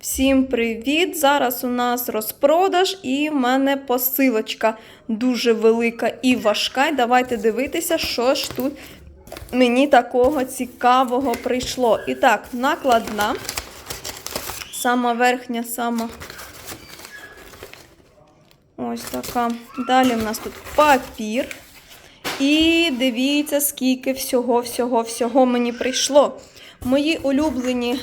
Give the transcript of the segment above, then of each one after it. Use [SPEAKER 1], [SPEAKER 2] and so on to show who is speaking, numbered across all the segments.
[SPEAKER 1] Всім привіт! Зараз у нас розпродаж і в мене посилочка дуже велика і важка. І Давайте дивитися, що ж тут мені такого цікавого прийшло. І так, накладна. Сама верхня, сама. Ось така. Далі в нас тут папір. І дивіться, скільки всього-всього-всього мені прийшло. Мої улюблені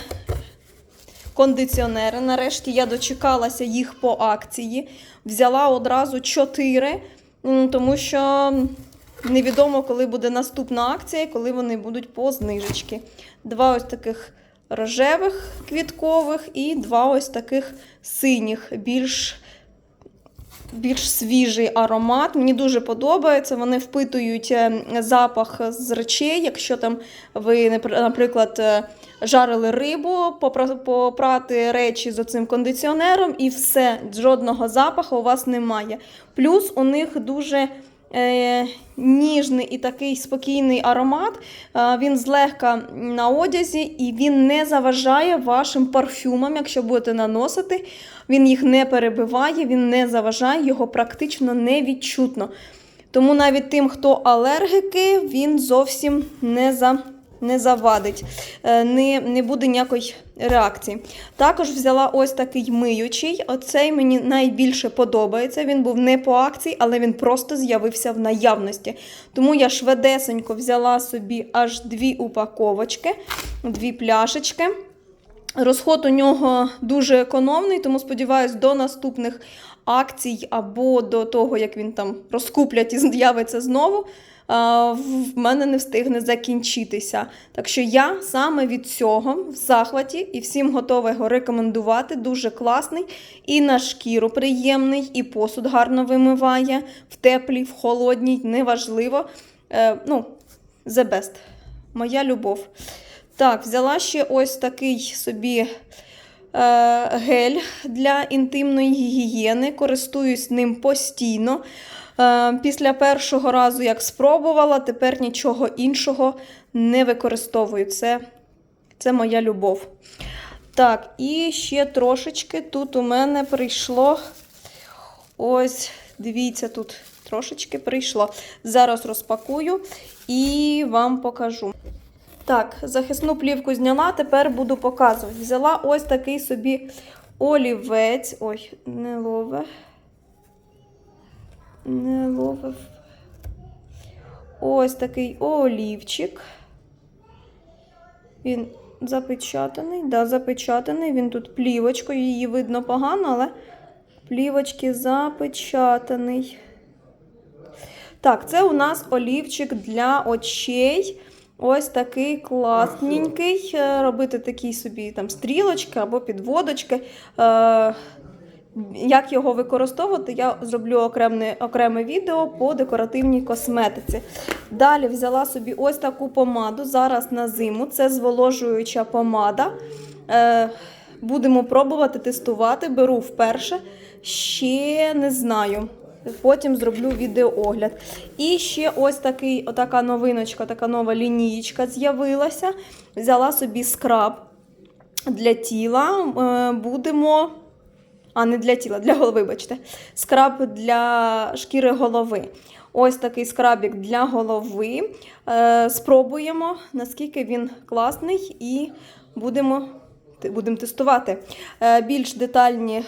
[SPEAKER 1] кондиціонери. Нарешті я дочекалася їх по акції. Взяла одразу 4, тому що невідомо, коли буде наступна акція і коли вони будуть по знижечки. Два ось таких рожевих квіткових і два ось таких синіх, більш більш свіжий аромат. Мені дуже подобається. Вони впитують е, запах з речей. Якщо там ви, наприклад, е, жарили рибу, попра- попрати речі з оцим кондиціонером, і все, жодного запаху у вас немає. Плюс у них дуже. Е, ніжний і такий спокійний аромат. Е, він злегка на одязі і він не заважає вашим парфюмам, якщо будете наносити. Він їх не перебиває, він не заважає, його практично невідчутно. Тому навіть тим, хто алергики, він зовсім не за. Не завадить, е, не не буде ніякої реакції. Також взяла ось такий миючий. Оцей мені найбільше подобається. Він був не по акції, але він просто з'явився в наявності. Тому я шведесенько взяла собі аж дві упаковочки, дві пляшечки. Розход у нього дуже економний, тому сподіваюся, до наступних акцій або до того, як він там розкуплять і з'явиться знову. В мене не встигне закінчитися. Так що я саме від цього в захваті і всім готова його рекомендувати. Дуже класний і на шкіру приємний, і посуд гарно вимиває, в теплій, в холодній, неважливо. Е, ну, the best. Моя любов. Так, взяла ще ось такий собі е, гель для інтимної гігієни. Користуюсь ним постійно. Е, після першого разу, як спробувала, тепер нічого іншого не використовую. Це, це моя любов. Так, і ще трошечки тут у мене прийшло. Ось, дивіться, тут трошечки прийшло. Зараз розпакую і вам покажу. Так, захисну плівку зняла, тепер буду показувати. Взяла ось такий собі олівець. Ой, не лове. Не ловив. Ось такий олівчик. Він запечатаний. Да, запечатаний. Він тут плівочкою, її видно погано, але плівочки запечатаний. Так, це у нас олівчик для очей. Ось такий класненький. Е, Робити такі собі там стрілочки або підводочки. Е, Як його використовувати, я зроблю окреме, окреме відео по декоративній косметиці. Далі взяла собі ось таку помаду. Зараз на зиму. Це зволожуюча помада. Е, Будемо пробувати тестувати. Беру вперше. Ще не знаю. Потім зроблю відеоогляд. І ще ось такий, отака новиночка, така нова лінієчка з'явилася. Взяла собі скраб для тіла. Е, Будемо. А, не для тіла, для голови, бачите. Скраб для шкіри голови. Ось такий скрабік для голови. Е, Спробуємо, наскільки він класний, і будемо, будемо тестувати. Е, Більш детальні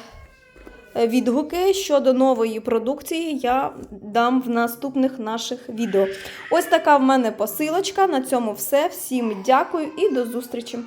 [SPEAKER 1] відгуки щодо нової продукції я дам в наступних наших відео. Ось така в мене посилочка. На цьому все. Всім дякую і до зустрічі!